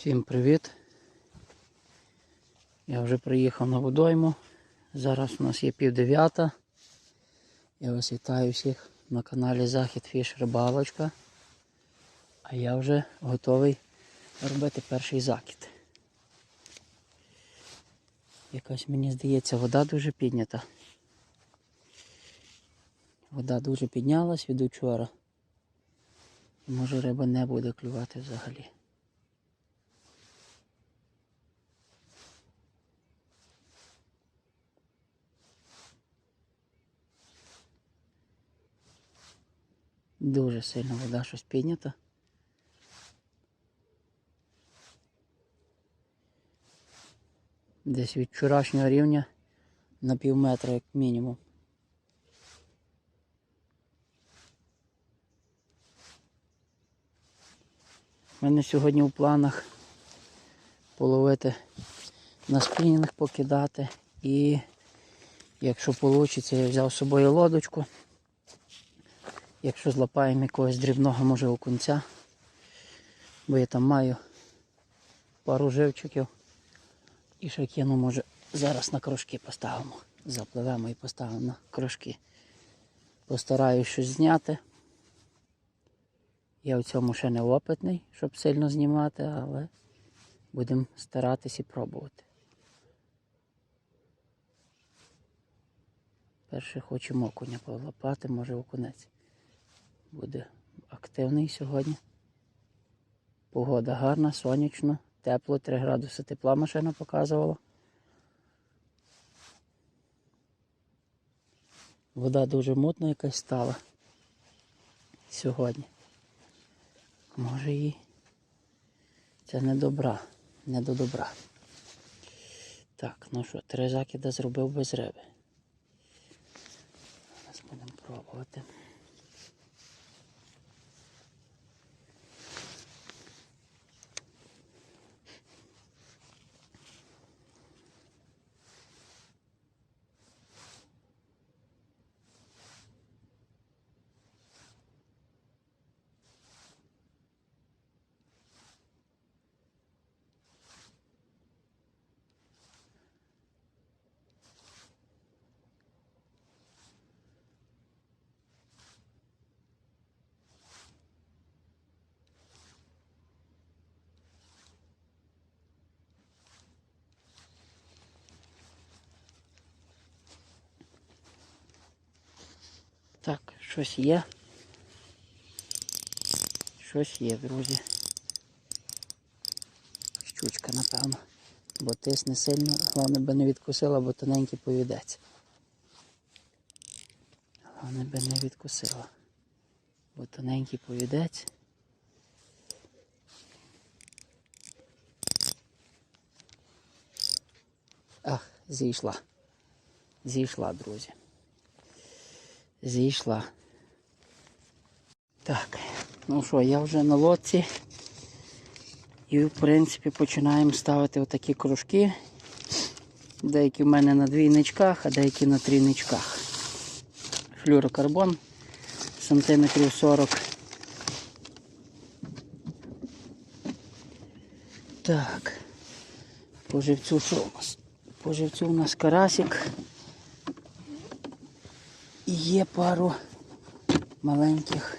Всім привіт! Я вже приїхав на водойму. Зараз у нас є пів дев'ята. Я вас вітаю всіх на каналі Захід Фіш Рибалочка. А я вже готовий робити перший закид. Якась мені здається вода дуже піднята. Вода дуже піднялась від учора. Може риба не буде клювати взагалі. Дуже сильно вода щось піднята. Десь від вчорашнього рівня на пів метра як мінімум. У мене сьогодні у планах половити на спінінг покидати і якщо вийде, я взяв з собою лодочку. Якщо злапаємо якогось дрібного, може окунця, бо я там маю пару живчиків і ще кину, може, зараз на кружки поставимо. Запливемо і поставимо на кружки. Постараюсь щось зняти. Я в цьому ще не опитний, щоб сильно знімати, але будемо старатись і пробувати. Перше хочемо окуня полапати, може окунець буде активний сьогодні. Погода гарна, сонячно, тепло, 3 градуси тепла машина показувала. Вода дуже мутна якась стала сьогодні. Може і це не добра, не до добра. Так, ну що, три закида зробив без риби. Зараз будемо пробувати. Так, щось є. Щось є, друзі. Щучка, напевно. Бо тисне сильно, головне би не відкусила, бо тоненький повідець. Головне би не відкусила. Бо тоненький повідець. Ах, зійшла. Зійшла, друзі зійшла. Так, ну що, я вже на лодці. І в принципі починаємо ставити отакі кружки. Деякі в мене на двійничках, а деякі на трійничках. Флюрокарбон сантиметрів 40. Так, по живцю що у нас? По живцю у нас карасик. І є пару маленьких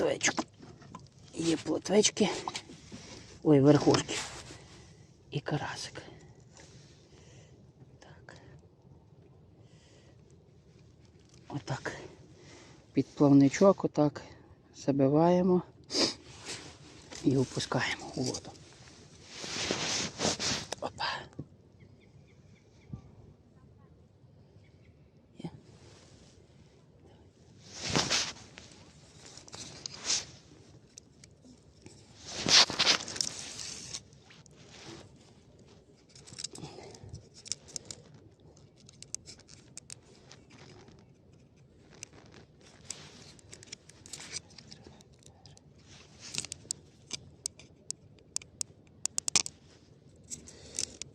плотвечок. Є плотвечки. Ой, верхушки. І карасик. Так. Отак. Під плавничок отак забиваємо і опускаємо у воду.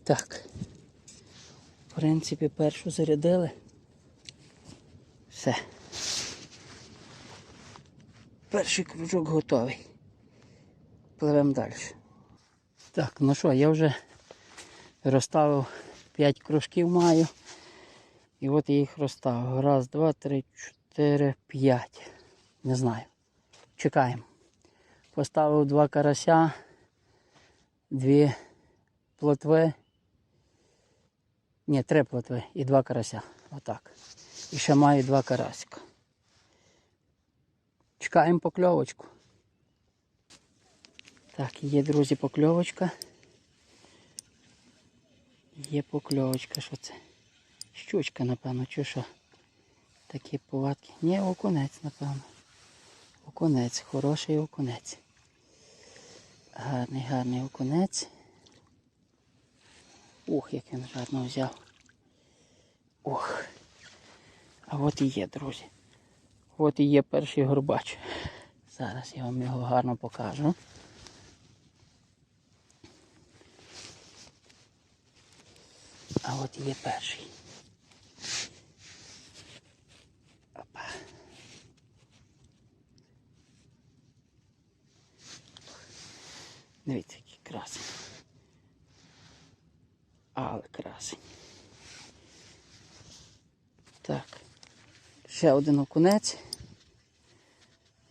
Так. В принципі, першу зарядили. Все. Перший кружок готовий. пливемо далі. Так, ну що, я вже розставив 5 кружків маю. І от я їх розставив. Раз, два, три, чотири, п'ять. Не знаю. Чекаємо. Поставив два карася, дві плотви. Ні, три плотви і два карася. Отак. І ще маю два карасика. Чекаємо покльовочку. Так, є, друзі, покльовочка. Є покльовочка, що це? Щучка, напевно, чи що? Такі повадки. Ні, окунець, напевно. Окунець, хороший окунець. Гарний, гарний окунець. Ух, як він гарно взяв. Ох. А от і є, друзі. От і є перший горбач. Зараз я вам його гарно покажу. А от і є перший. Опа. Дивіться, який красень. Але красень. Так. Ще один окунець.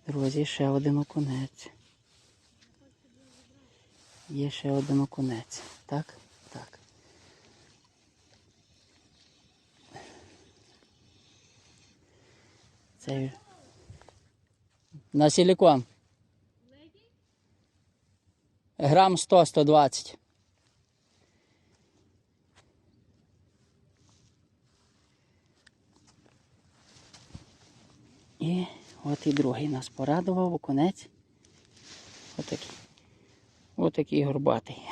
Друзі, ще один окунець. Є ще один окунець. Так? Так. Це на силікон. Грам 100-120. І от і другий нас порадував окунець. Отакий. Отакий горбатий.